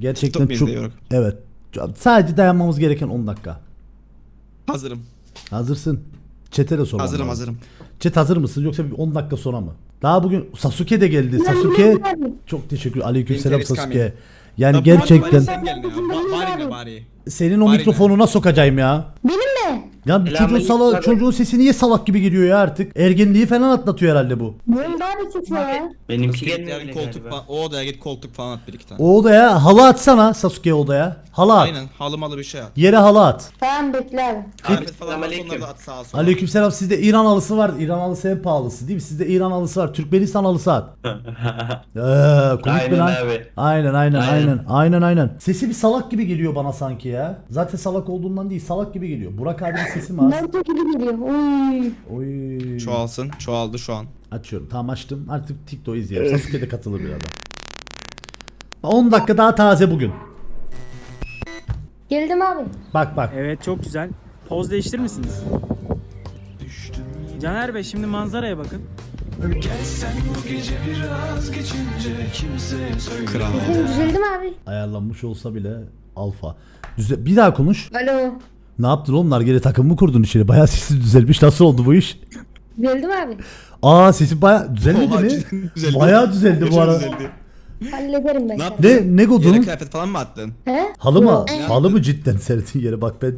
Gerçekten TikTok çok izliyorum. evet. Sadece dayanmamız gereken 10 dakika. Hazırım. Hazırsın. Çete de sormam Hazırım lazım. hazırım. Chat hazır mısınız yoksa bir 10 dakika sonra mı? Daha bugün Sasuke de geldi. Sasuke çok teşekkür. Aleykümselam is Sasuke. Yani Ya gerçekten Bari sen gel ya. Ba- Bari bari. Senin o bari mikrofonuna sokacağım ya. Benim mi? Ya çocuğun, Selamünaleyküm sala, çocuğun sesi niye salak gibi geliyor ya artık? Ergenliği falan atlatıyor herhalde bu. Benim daha bir ses var ya. Benimki Git gelmiyor bile koltuk galiba. O odaya git koltuk falan at bir iki tane. O odaya halı atsana Sasuke odaya. Halı at. Aynen halı malı bir şey at. Yere halı at. Tamam bekle abi. Kıyafet falan varsa Selamünaleyküm. onları da at sağa sola. Aleykümselam sizde İran halısı var. İran halısı en pahalısı değil mi? Sizde İran halısı var. Türkmenistan halısı at. Eee komik mi Aynen lan? abi. Aynen aynen aynen. Aynen. Aynen aynen. Sesi bir salak gibi geliyor bana sanki ya. Zaten salak olduğundan değil salak gibi geliyor. Burak abinin sesi mi az? Naruto gibi geliyor. Uy. Oy. Çoğalsın. Çoğaldı şu an. Açıyorum. Tamam açtım. Artık TikTok izleyelim. Sasuke de katılır birazdan. 10 dakika daha taze bugün. Geldim abi. Bak bak. Evet çok güzel. Poz değiştirir misiniz? Caner Bey şimdi manzaraya bakın. Kral. Sesim düzeldi mi abi? Ayarlanmış olsa bile alfa. Düze bir daha konuş. Alo. Ne yaptın oğlum? Nargile takım mı kurdun içeri? Bayağı sesi düzelmiş. Nasıl oldu bu iş? Düzeldi mi abi? Aa sesi bayağı düzelmedi Oha, mi? düzeldi. Bayağı düzeldi bu Gerçekten arada. düzeldi. Hallederim ben. Ne? Ne ne Yere kıyafet falan mı attın? He? Halı mı? Halı mı cidden serdin yere bak ben.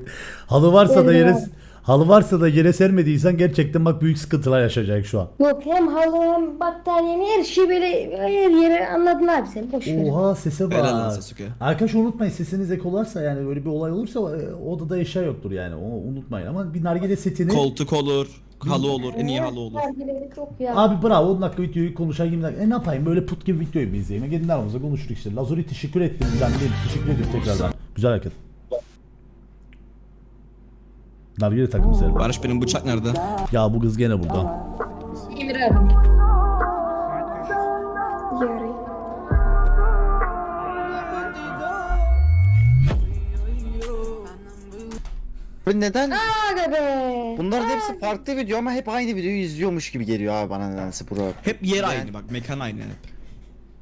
Halı varsa da Evet. yere halı varsa da yere sermediysen gerçekten bak büyük sıkıntılar yaşayacak şu an. Yok hem halı hem battaniye her şey böyle her yere anladın abi sen boş ver. Oha sese Helal lan bak. Sasuke. Arkadaşlar unutmayın sesiniz ek olarsa yani böyle bir olay olursa e, odada eşya yoktur yani. O unutmayın ama bir nargile setini Koltuk olur. Halı olur. En iyi halı olur. Nargileleri çok ya. Abi bravo 10 dakika videoyu konuşan 20 dakika. E ne yapayım böyle put gibi videoyu mu izleyeyim? Gelin aramızda konuşuruz işte. Lazuri teşekkür ettim. Güzel değil. Teşekkür ederim tekrardan. Güzel hareket. Nargile takım serdi. Barış benim bıçak nerede? Ya bu kız gene burada. Emir abi. Yarı. Bu neden? Aga be. Bunların hepsi farklı video ama hep aynı videoyu izliyormuş gibi geliyor abi bana nedense bro. Hep yer aynı bak. Mekan aynı hep.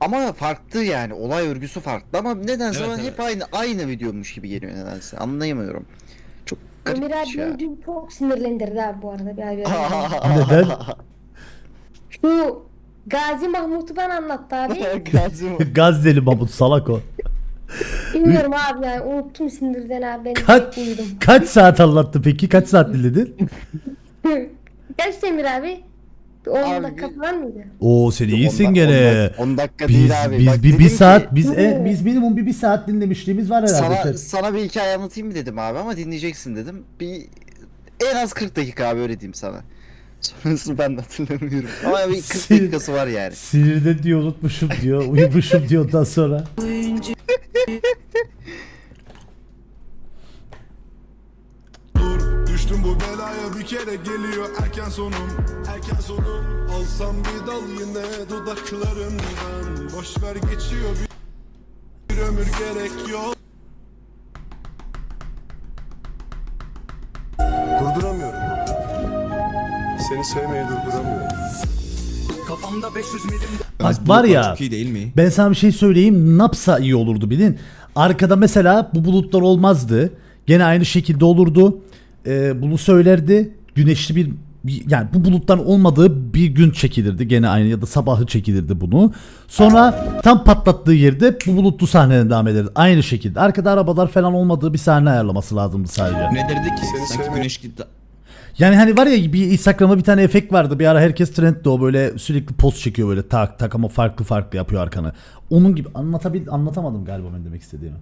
Ama farklı yani olay örgüsü farklı ama nedense Evet, bana evet. hep aynı aynı videomuş gibi geliyor nedense anlayamıyorum. Bir abi şey ya. beni dün çok sinirlendirdi abi bu arada. Bir abi. Neden? Şu Gazi Mahmut'u bana anlattı abi. Gazi mi? Gazze'li Mahmut salak o. Bilmiyorum abi yani unuttum sinirden abi ben Kaç, uyudum. kaç saat anlattı peki? Kaç saat dinledin? Kaç Emir abi? Bir 10 Abi, dakika bir- falan mıydı? Oo sen iyisin gene. on dak- on dakika Biz, değil abi. biz Bak bir, dedim bir ki, saat biz e, biz minimum bir, bir saat dinlemişliğimiz var herhalde. sana, sana bir hikaye anlatayım mı dedim abi ama dinleyeceksin dedim. Bir en az 40 dakika abi öyle diyeyim sana. Sonrasını ben de hatırlamıyorum. Ama bir 40 Sinir- dakikası var yani. Sinirde diyor unutmuşum diyor. Uyumuşum diyor ondan sonra. Düştüm bu belaya bir kere geliyor erken sonum Erken sonum Alsam bir dal yine dudaklarından Boş ver geçiyor bir, bir ömür gerek yok Durduramıyorum Seni sevmeyi durduramıyorum Bak bu var kadar ya. Çok iyi değil mi? Ben sana bir şey söyleyeyim. Napsa iyi olurdu bilin. Arkada mesela bu bulutlar olmazdı. Gene aynı şekilde olurdu. Ee, bunu söylerdi. Güneşli bir yani bu bulutların olmadığı bir gün çekilirdi gene aynı ya da sabahı çekilirdi bunu. Sonra tam patlattığı yerde bu bulutlu sahneden devam ederdi. Aynı şekilde. Arkada arabalar falan olmadığı bir sahne ayarlaması lazımdı sadece. Ne derdi ki? Seni Sanki sevmek- güneş gitti. Yani hani var ya bir Instagram'a bir tane efekt vardı. Bir ara herkes trendde o böyle sürekli post çekiyor böyle tak tak ama farklı farklı yapıyor arkanı. Onun gibi anlatabil anlatamadım galiba ben demek istediğimi.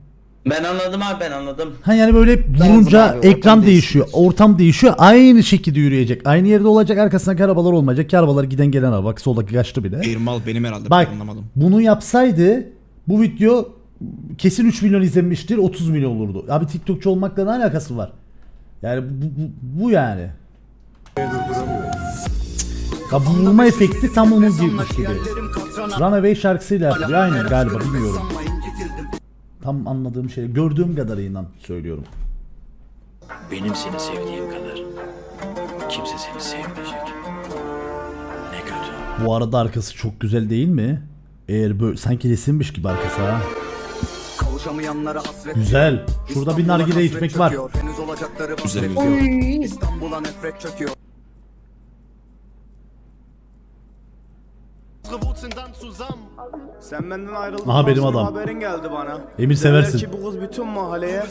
Ben anladım abi ben anladım. Ha yani böyle vurunca abi, ortam ekran değişiyor, değişiyor. ortam değişiyor. Aynı şekilde yürüyecek. Aynı yerde olacak, arkasındaki arabalar olmayacak. Ki arabalar giden gelen araba. Bak soldaki kaçtı bile. Bir mal benim herhalde. Bak ben anlamadım. bunu yapsaydı bu video kesin 3 milyon izlenmiştir, 30 milyon olurdu. Abi TikTokçu olmakla ne alakası var? Yani bu, bu, bu yani. Ya bu vurma efekti tam onun gibi. Runaway şarkısıyla yapıyor. Aynen galiba bilmiyorum. Tam anladığım şey, gördüğüm kadarıyla söylüyorum. Benim seni sevdiğim kadar kimse seni sevmeyecek. Ne kötü. Bu arada arkası çok güzel değil mi? Eğer böyle sanki resimmiş gibi arkası ha. Kavuşamayanlara hasret Güzel. Şurada bir nargile içmek var. Henüz olacakları Güzel. İstanbul'a nefret çöküyor Sen benden ayrıldın. Aha, benim adam. Haberin geldi bana. Emir seversin. ki bu kız bütün mahalleye.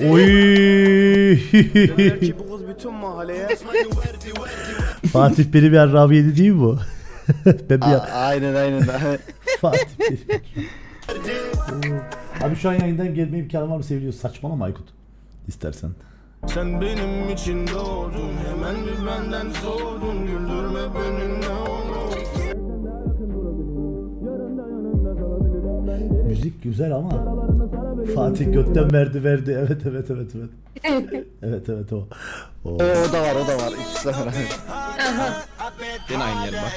Oy. Ki bu kız bütün mahalleye. Fatih benim yer Rabiye'di değil mi bu? ben bir A- aynen aynen. Fatih. Abi şu an yayından gelme imkanı var mı seviliyor? Saçmalama Aykut. İstersen. Sen benim için doğdun. Hemen bir benden sordun. Güldürme beni ne olur. Müzik güzel ama Fatih götten verdi verdi. Evet evet evet evet. evet evet o. o. o, o da var o da var. İkisi de var. Gene aynı yer bak.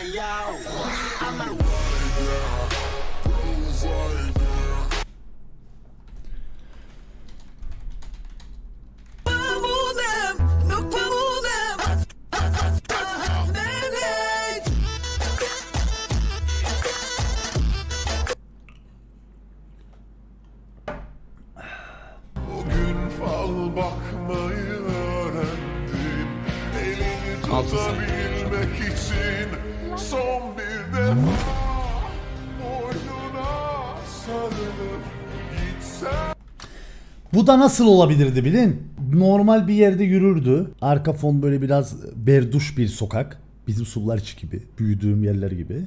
Bu da nasıl olabilirdi bilin? Normal bir yerde yürürdü. Arka fon böyle biraz berduş bir sokak. Bizim sular içi gibi. Büyüdüğüm yerler gibi.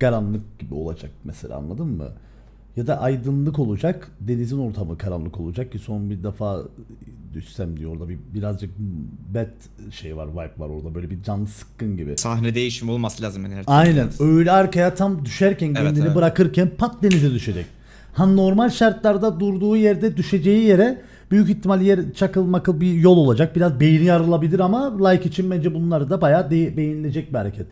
Karanlık gibi olacak mesela anladın mı? Ya da aydınlık olacak. Denizin ortamı karanlık olacak ki son bir defa düşsem diyor orada bir birazcık bad şey var vibe var orada böyle bir can sıkkın gibi. Sahne değişimi olması lazım yani her türlü. Aynen öyle arkaya tam düşerken kendini evet. bırakırken pat denize düşecek. Ha normal şartlarda durduğu yerde düşeceği yere büyük ihtimal yer çakıl makıl bir yol olacak. Biraz beyni yarılabilir ama like için bence bunları da bayağı de- beğenilecek bir hareket.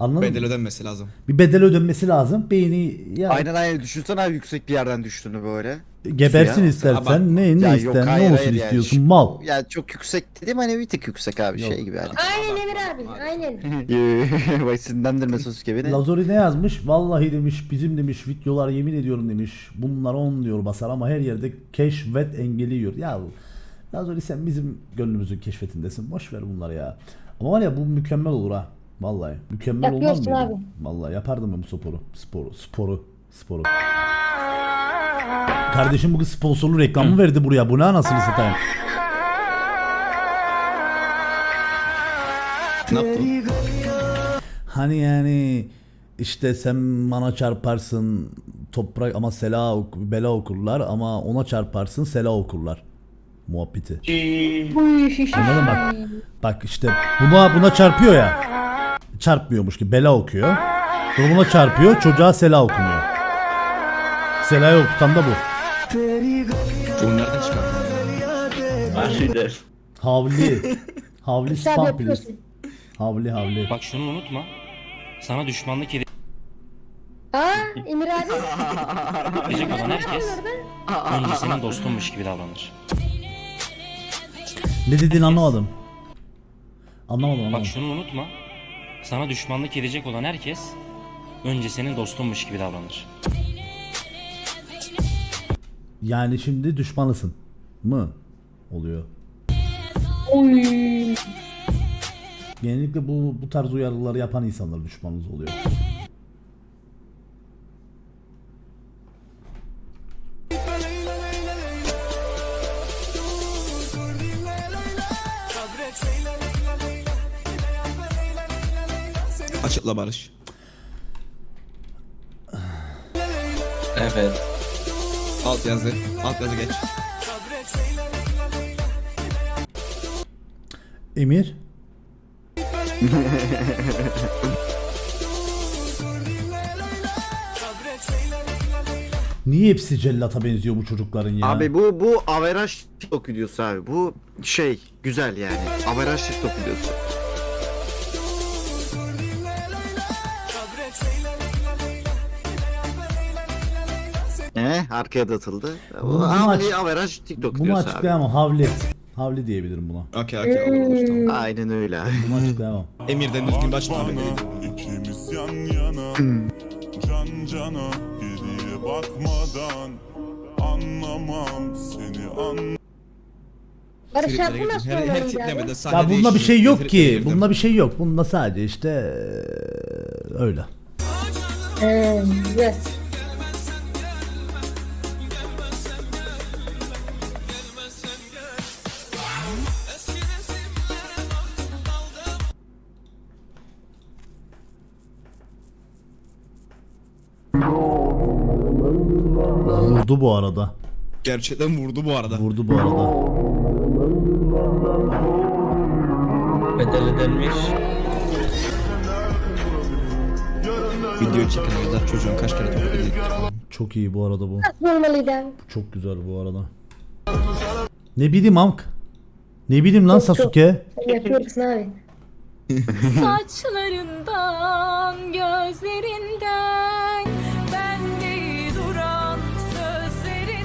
Anladın Bedel mı? ödenmesi lazım. Bir bedel ödemesi lazım. Beyni ya aynen aynen. Düşünsene abi yüksek bir yerden düştüğünü böyle. Gebersin Ya. istersen. Ama- ne ne Ya isten yok, ne hayır, olsun hayır yani. istiyorsun mal. Yani çok yüksek dedim hani bir tık yüksek abi Yok. şey gibi hani. Aynen Emir abi. Aynen. Vay sinirlendirme gibi ne? Lazori ne yazmış? Vallahi demiş bizim demiş videolar yemin ediyorum demiş. Bunlar on diyor basar ama her yerde keşfet engeli yiyor. Ya Lazori sen bizim gönlümüzün keşfetindesin. Boş ver bunları ya. Ama var ya bu mükemmel olur ha. Vallahi. Mükemmel olmaz Yapıyorsun mıydı? abi. Vallahi yapardım ben bu sporu. Sporu. Sporu. Sporu. Kardeşim bugün sponsorlu reklamı verdi buraya. Bu ne anasını satayım. Ne yaptın? Hani yani işte sen bana çarparsın toprak ama sela ok- bela okurlar ama ona çarparsın sela okurlar muhabbeti. Anladın mı? bak. Bak işte buna buna çarpıyor ya. Çarpmıyormuş ki bela okuyor. Sonra buna çarpıyor çocuğa sela okumuyor. Selayı okutan da bu. Bunu nereden çıkardın ya? Aşidir. Havli. Havli Sen spam bilir. yapıyorsun. Havli havli. Bak şunu unutma. Sana düşmanlık Aa Emir abi. edecek olan herkes önce senin dostunmuş gibi davranır. Ne dediğini anlamadım. Anlamadım Bak anlamadım. şunu unutma. Sana düşmanlık edecek olan herkes önce senin dostunmuş gibi davranır. Yani şimdi düşmanısın mı oluyor? Oy. Genellikle bu bu tarz uyarıları yapan insanlar düşmanınız oluyor. Açıkla Barış. Evet. Alt yazı. Alt yazı geç. Emir. Niye hepsi cellata benziyor bu çocukların ya? Abi bu bu averaj TikTok videosu abi. Bu şey güzel yani. Averaj TikTok videosu. Ne? Arkaya da atıldı. Bu Bunu- aç- bir averaj TikTok Bunu videosu abi. açıklayamam. Havli. Havli diyebilirim buna. Okey okey olur olur tamam. Aynen öyle abi. Bunu açıklayamam. Emir'den düzgün başma abi. İkimiz yan yana Can cana Geriye bakmadan Anlamam seni an Barış abi nasıl Her, her tiplemede sahne Ya bunda bir şey yok ki. girdim. Bunda bir şey yok. Bunda sadece işte eee, öyle. He, güzel. Vurdu bu arada. Gerçekten vurdu bu arada. Vurdu bu arada. Bedel ödenmiş. Video çekene kadar çocuğun kaç kere topu yedik. Çok iyi bu arada bu. Abi? Çok güzel bu arada. Ne bileyim Amk. Ne bileyim lan. Sasuke. Yapıyorsun abi. Saçlarından, gözlerinden,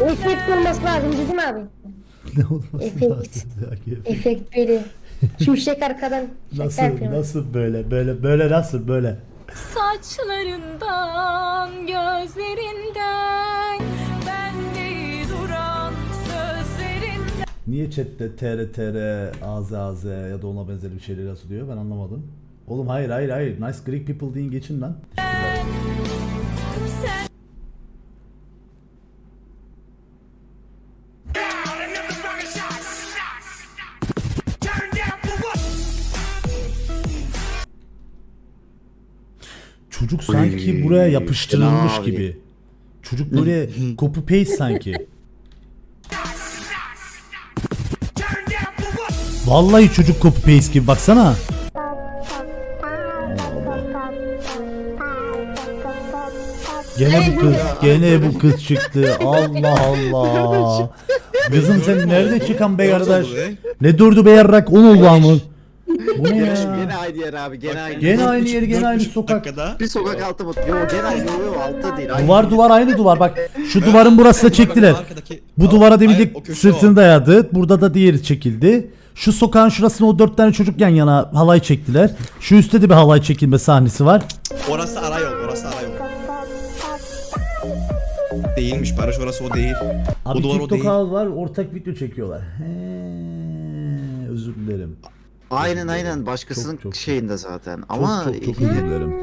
Efekt olması lazım değil mi abi? ne olması Efekt. lazım ya? Efekt böyle. Şimşek arkadan şaka Nasıl yapıyor. nasıl böyle böyle böyle nasıl böyle? Saçlarından, gözlerinden, bende duran sözlerinden. Niye chatte TR TR AZ AZ ya da ona benzer bir şeyler yazılıyor ben anlamadım. Oğlum hayır hayır hayır. Nice Greek people deyin geçin lan. Sen Çocuk sanki buraya yapıştırılmış abi. gibi. Çocuk böyle copy paste sanki. Vallahi çocuk copy paste gibi baksana. Gene bu kız, gene bu kız çıktı. Allah Allah. Kızım sen nerede çıkan be kardeş? Ne durdu be yarrak? On oldu. Bu ne ya? Gene aynı yer abi gene aynı Gene yer. aynı yer, gene aynı 4,5 sokak. dakikada Bir sokak altı mı? Yo gene aynı yo altta değil. Aynı Duvar duvar aynı duvar bak. Şu duvarın burasına çektiler. Arkadaki- Bu duvara Hayır, o köşe sırtını o. dayadı. Burada da diğeri çekildi. Şu sokağın şurasına o dört tane çocuk yan yana halay çektiler. Şu üstte de bir halay çekilme sahnesi var. Orası ara yol, orası ara yol. Değilmiş Barış orası o değil. Abi o duvar o TikTok değil. var ortak video çekiyorlar. He, özür dilerim. Aynen aynen başkasının Çok, çok, şeyinde zaten. Ama çok çok çok özür dilerim.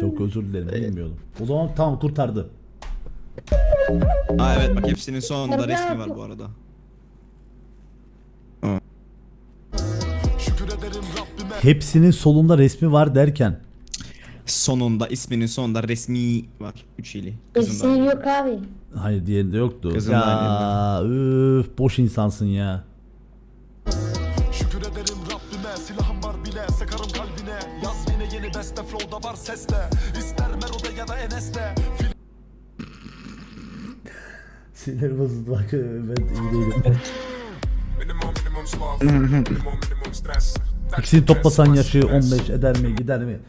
Çok özür dilerim bilmiyordum. O zaman tamam kurtardı. Aa evet bak hepsinin sonunda resmi var bu arada. Hepsinin solunda resmi var derken. Sonunda isminin sonunda resmi var. Üç ili. Da. yok abi. Hayır diğerinde yoktu. Kızın ya üf boş insansın ya. Beste Flow'da var seste İster Mero'da ya da Enes'te Sinir bozuldu bak ben iyi değilim. İkisini toplasan yaşı 15 eder mi gider mi?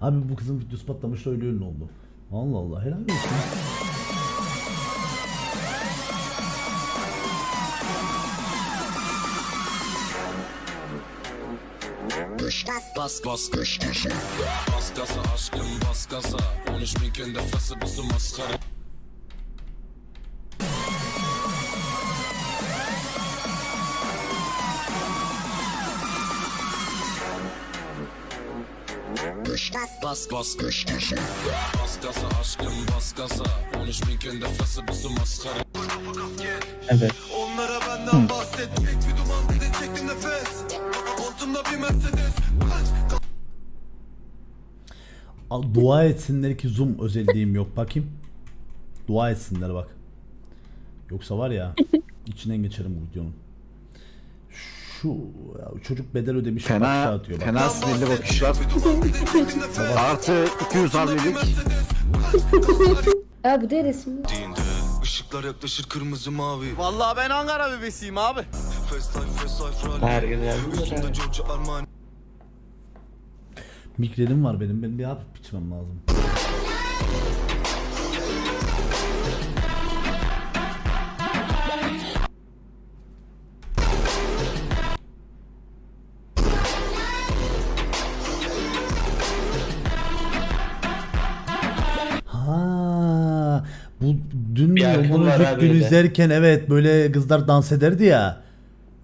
Abi bu kızın videosu patlamış öyle ünlü oldu. Allah Allah helal olsun. Bas. Bas kış kış Bas gaza aşkım bas gaza 13 bin günde fası bizi maskara. Bas. Bas kış kış Bas gaza aşkım bas gaza 13 bin günde fası bizi maskara. Onlara benden bahset Dua etsinler ki zoom özelliğim yok bakayım. Dua etsinler bak. Yoksa var ya içinden geçerim bu videonun. Şu ya, çocuk bedel ödemiş Fena, atıyor bak. fena sinirli bakışlar. Artı 200 hamlelik. Abi bu da resim. Işıklar yaklaşır kırmızı mavi Vallahi ben Ankara bebesiyim abi. Her gün her Migrenim var benim. Benim bir hafif biçmem lazım. Ha, bu dün şarkım bunu var abi gün öyle. izlerken evet böyle kızlar dans ederdi ya.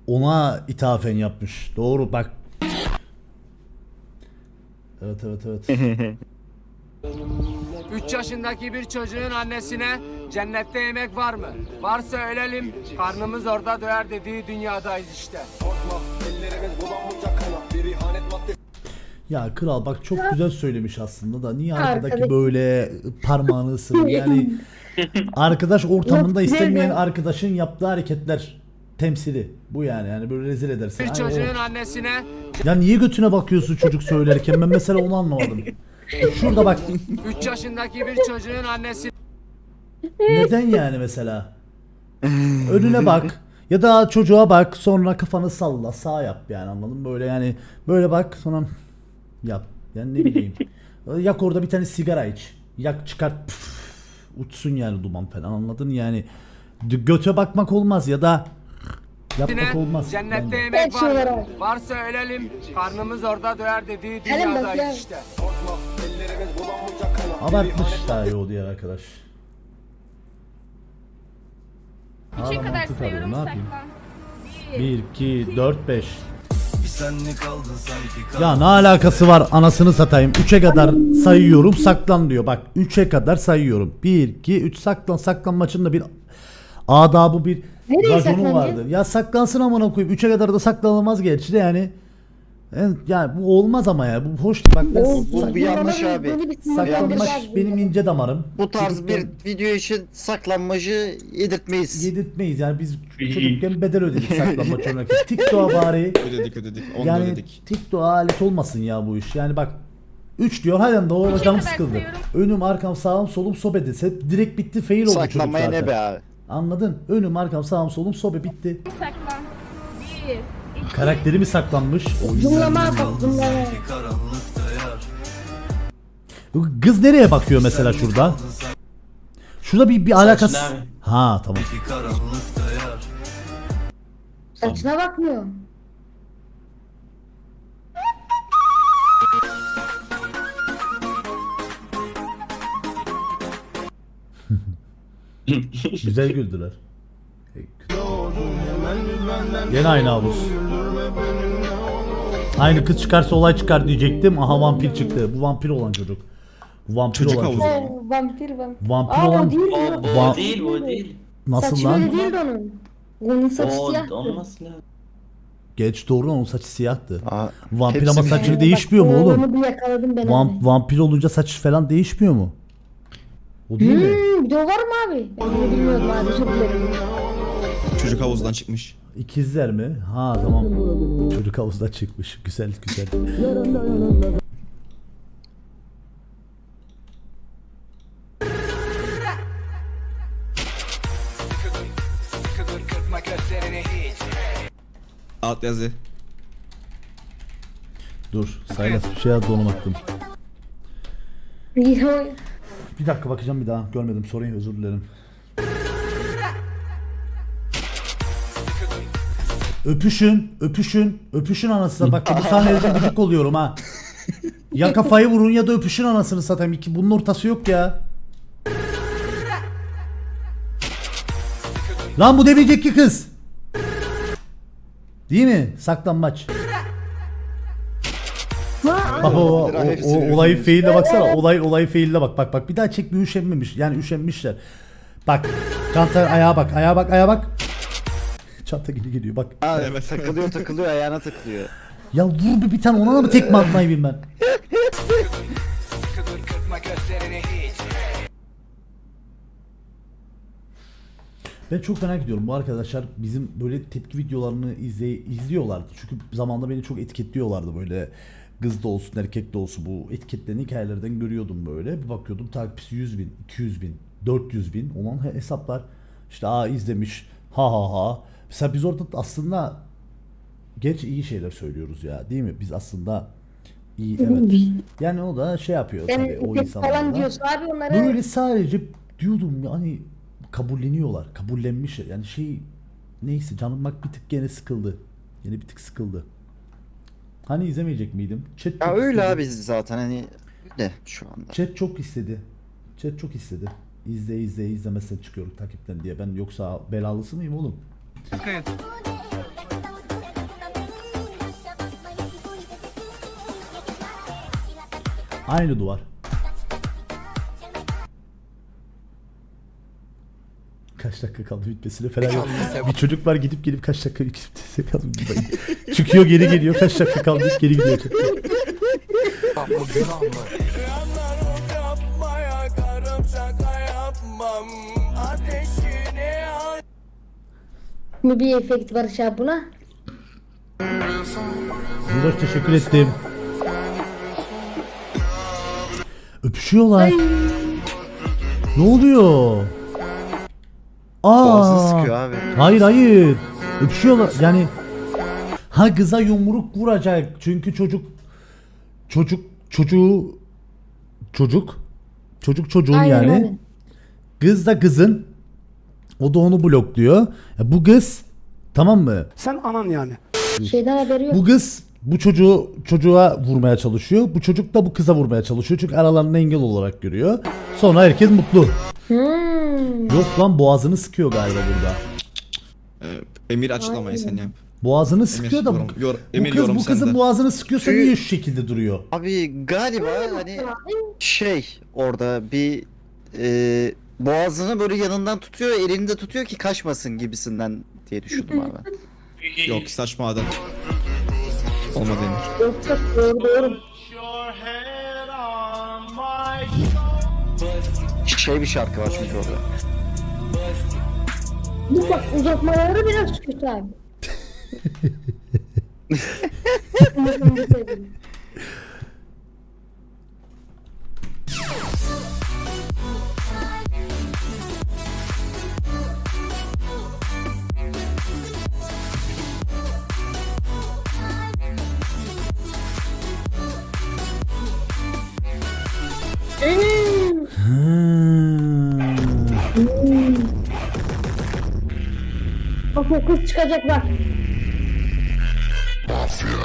Ona ithafen yapmış. Doğru bak. Evet evet evet. 3 yaşındaki bir çocuğun annesine cennette yemek var mı? Varsa ölelim, karnımız orada doyar dediği dünyadayız işte. Ya kral bak çok güzel söylemiş aslında da niye arkadaki böyle parmağını ısırıyor yani arkadaş ortamında istemeyen arkadaşın yaptığı hareketler temsili bu yani yani böyle rezil edersin. Bir Ay, çocuğun o- annesine Ya niye götüne bakıyorsun çocuk söylerken ben mesela onu anlamadım. Şurada bak 3 yaşındaki bir çocuğun annesi neden yani mesela? Önüne bak ya da çocuğa bak sonra kafanı salla sağ yap yani anladın mı? Böyle yani böyle bak sonra yap. Yani ne bileyim. Yak orada bir tane sigara iç. Yak çıkart püf, uçsun yani duman falan anladın yani. D- Göte bakmak olmaz ya da yapmak olmaz. cennette bence. yemek var var mı? Varsa ölelim, karnımız orada doyar dediği Gelin ya. dünyadayız işte. Abartmış daha iyi o diğer arkadaş. Üçe kadar mantık arıyor, sayıyorum ne yapayım? saklan. 1, 2, 4, 5. Ya ne alakası var anasını satayım. 3'e kadar sayıyorum saklan diyor. Bak 3'e kadar sayıyorum. 1, 2, 3 saklan. Saklanmaçın da bir adabı bir Nereye raconu saklanacak? vardır. Ya saklansın amına koyayım. 3'e kadar da saklanılmaz gerçi de yani. Evet, Yani bu olmaz ama ya. Bu hoş değil. Bak ben Bu- bu- sak- bu yanlış abi. bir sinirlendirmez benim ince damarım. Bu tarz bir Çocukken video için saklanmacı yedirtmeyiz. yedirtmeyiz yani biz çocukken bedel ödedik saklanmaç oynarken. TikTok'a bari Ödedik ödedik. Onu da yani ödedik. TikTok'a alet olmasın ya bu iş. Yani bak 3 diyor halen doğru Üçe canım kadar sıkıldı. sayıyorum. Önüm arkam sağım solum sobe dese direkt bitti fail oldu çocuk Saklanmaya zaten. ne be abi? Anladın? Önüm arkam sağım solum sobe bitti. Saklan. Bir, Karakteri mi saklanmış? Bak cumlama. Bu Kız nereye bakıyor mesela şurada? Şurada bir bir alakası. Ha tamam. Saçına bakmıyor. Güzel güldüler. Yine aynı havuz. Aynı kız çıkarsa olay çıkar diyecektim. Aha vampir çıktı. Bu vampir olan çocuk. Bu vampir Çocuk olan havuzu. çocuk. Ee, vampir vampir. Vampir Aa, olan- o değil O bu Va- değil bu değil. Nasıl Saçı lan? öyle değildi onun. Onun saçı O siyah. olmasın lazım. Geç doğru onun saçı siyahtı. Aa, Vampir hepsi ama bir- saçı Bak, değişmiyor mu oğlum? Onu bir yakaladım ben. Vam- abi. vampir olunca saçı falan değişmiyor mu? O değil mi? Hmm, bir de o var mı abi? Ben bunu bilmiyordum abi özür dilerim. Çocuk havuzdan çıkmış. İkizler mi? Ha tamam. Çocuk havuzda çıkmış. Güzel güzel. Alt yazı. Dur. Saylas bir şey yazdı onu baktım. Bir dakika bakacağım bir daha. Görmedim. Sorayım özür dilerim. Öpüşün, öpüşün, öpüşün anasını. Bak bu sahnelerde gıcık oluyorum ha. Ya kafayı vurun ya da öpüşün anasını satayım. İki, bunun ortası yok ya. Lan bu demeyecek ki kız. Değil mi? Saklanmaç. Bak o, o, o, olayı faille baksana. Olay olayı faille bak. Bak bak bir daha çek bir üşenmemiş. Yani üşenmişler. Bak. Çanta ayağa bak. Ayağa bak. Ayağa bak. Çanta gibi geliyor bak. Aa, Evet. takılıyor takılıyor ayağına takılıyor. Ya vur bir, bir tane ona da mı tekme atmayı bilmem ben. Ben çok merak ediyorum bu arkadaşlar bizim böyle tepki videolarını izley izliyorlardı. Çünkü zamanında beni çok etiketliyorlardı böyle kız da olsun erkek de olsun bu etiketlenen hikayelerden görüyordum böyle. Bir bakıyordum takipçisi 100 bin, 200 bin, 400 bin olan he- hesaplar. İşte aa izlemiş ha ha ha. Mesela biz orada aslında Gerçi iyi şeyler söylüyoruz ya değil mi? Biz aslında iyi evet. Yani o da şey yapıyor Yani tabii o insanlar falan diyorsun abi onlara. Böyle sadece diyordum yani kabulleniyorlar. Kabullenmiş yani şey neyse canım bak bir tık gene sıkıldı. Yine bir tık sıkıldı. Hani izlemeyecek miydim? Chat Ya çok öyle istedi. abi zaten hani öyle şu anda. Chat çok istedi. Chat çok istedi. İzle izle izlemezsen çıkıyorum takipten diye. Ben yoksa belalısı mıyım oğlum? Aynı duvar. Kaç dakika kaldı bitmesine falan yok. Bir çocuk var gidip gelip kaç dakika bitmesine kaldı. Çıkıyor geri geliyor kaç dakika kaldı geri gidiyor. Mi bir efekt Barış abi buna? Murat teşekkür ettim. Öpüşüyorlar. Ne oluyor? Aa. Boğazını sıkıyor abi. Hayır hayır. Öpüşüyorlar. Yani ha kıza yumruk vuracak. Çünkü çocuk çocuk çocuğu çocuk çocuk çocuğun Aynen yani. öyle. Kız da kızın. O da onu blokluyor. Ya bu kız tamam mı? Sen anan yani. Şeyden haberi yok. Bu kız bu çocuğu çocuğa vurmaya çalışıyor. Bu çocuk da bu kıza vurmaya çalışıyor. Çünkü aralarında engel olarak görüyor. Sonra herkes mutlu. Hmm. Yok lan boğazını sıkıyor galiba burada. Ee, Emir açıklamayı sen yap. Boğazını sıkıyor da bu, yorum- yor- bu Emir kız yorum bu kızın sende. boğazını sıkıyorsa Çünkü- niye şu şekilde duruyor? Abi galiba hani şey orada bir e, boğazını böyle yanından tutuyor elinde tutuyor ki kaçmasın gibisinden diye düşündüm abi. Yok saçma adam. Olmadı Emir. Yok yok doğru doğru. Şey bir şarkı var çünkü orada. Bu bak uzatmaları biraz kötü abi. Hmm. Bak o kız çıkacak bak.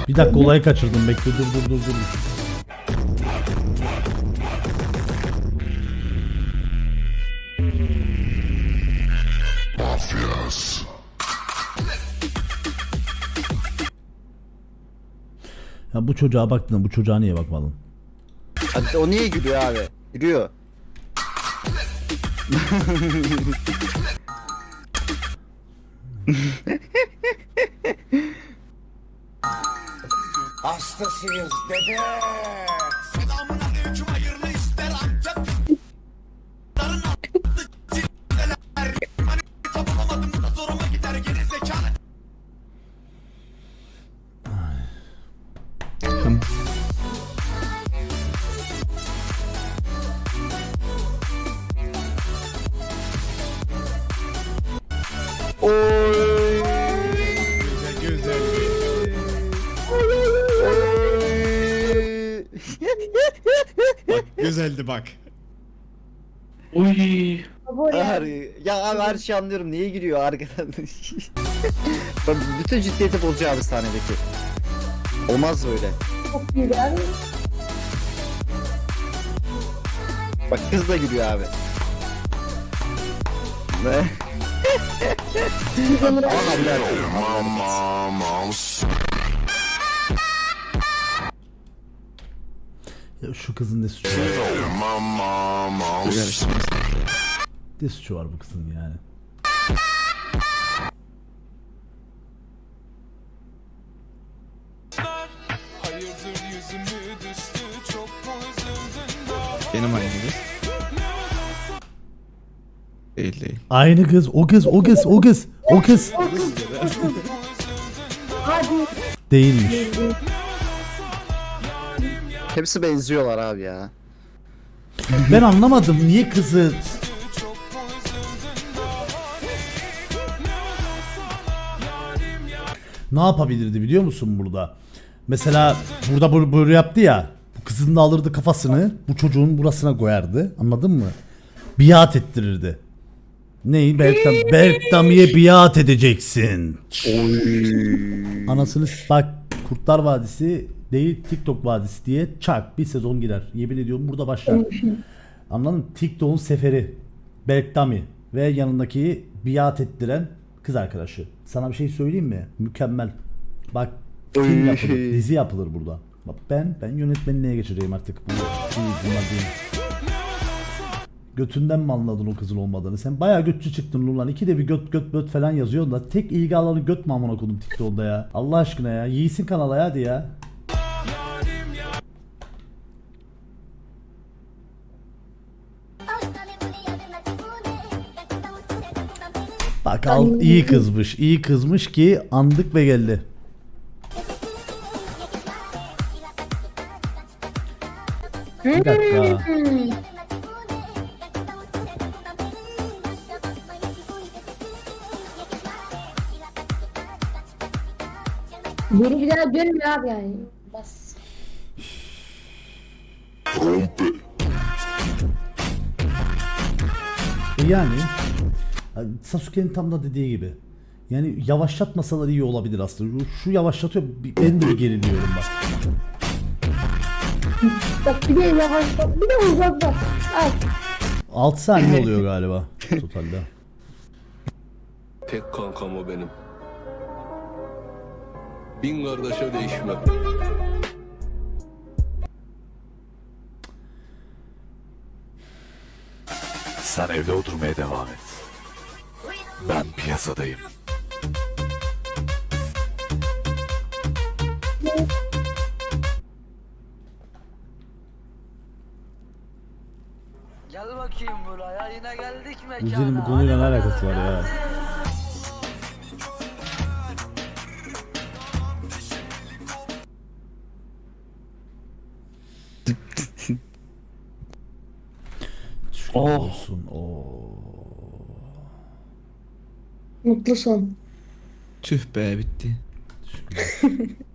Bir dakika olayı kaçırdım bekle dur dur dur dur. Ya bu çocuğa baktın bu çocuğa niye bakmadın? Hadi o niye gülüyor abi? Gülüyor. Oy. Bak güzeldi bak. Ya. Her, ya abi her şeyi anlıyorum. Niye gülüyor arkadan? ben bütün ciddiyeti bozacağım abi sahnedeki. Olmaz böyle. Çok abi. Bak kız da gülüyor abi. Ne? Güzel Ama haber Ya şu kızın ne suçu var? Ne suçu var bu kızın yani? Benim aynı kız. Değil değil. Aynı kız, o kız, o kız, o kız, o kız. Hadi. Değilmiş. Hepsi benziyorlar abi ya. Ben anlamadım niye kızı Ne yapabilirdi biliyor musun burada? Mesela burada böyle, böyle yaptı ya. Bu kızın da alırdı kafasını bu çocuğun burasına koyardı. Anladın mı? Biat ettirirdi. Neyi? Berktam, Berktami'ye biat edeceksin. Anasını s- bak Kurtlar Vadisi değil TikTok Vadisi diye çak bir sezon girer. Yemin ediyorum burada başlar. Anladın mı? TikTok'un seferi. Berkdami ve yanındaki biat ettiren kız arkadaşı. Sana bir şey söyleyeyim mi? Mükemmel. Bak film yapılır, dizi yapılır burada. Bak ben ben yönetmenliğe geçireyim artık bu şey, değil. Götünden mi anladın o kızın olmadığını? Sen bayağı götçü çıktın Lulan. İki de bir göt göt göt falan yazıyorsun da tek ilgi alanı göt mü amına kodum TikTok'ta ya? Allah aşkına ya. Yiğitsin kanala hadi ya. Bak al, iyi kızmış. iyi kızmış ki andık ve geldi. Bir dakika. Geri bir daha dönmüyor abi yani. Bas. Yani Sasuke'nin tam da dediği gibi. Yani yavaşlatmasalar iyi olabilir aslında. Şu, yavaşlatıyor. Ben de geriliyorum bak. Bak bir de yavaş bak. Bir de uzak bak. Al. 6 saniye oluyor galiba totalde. Tek kankam o benim. Bin kardeşe değişmem. Sen evde oturmaya devam et. Ben piyasadayım. Gel bakayım buraya yine geldik mekana. Güzelim bu konuyla ne alakası var ya? Mutlu son. Tüh be bitti.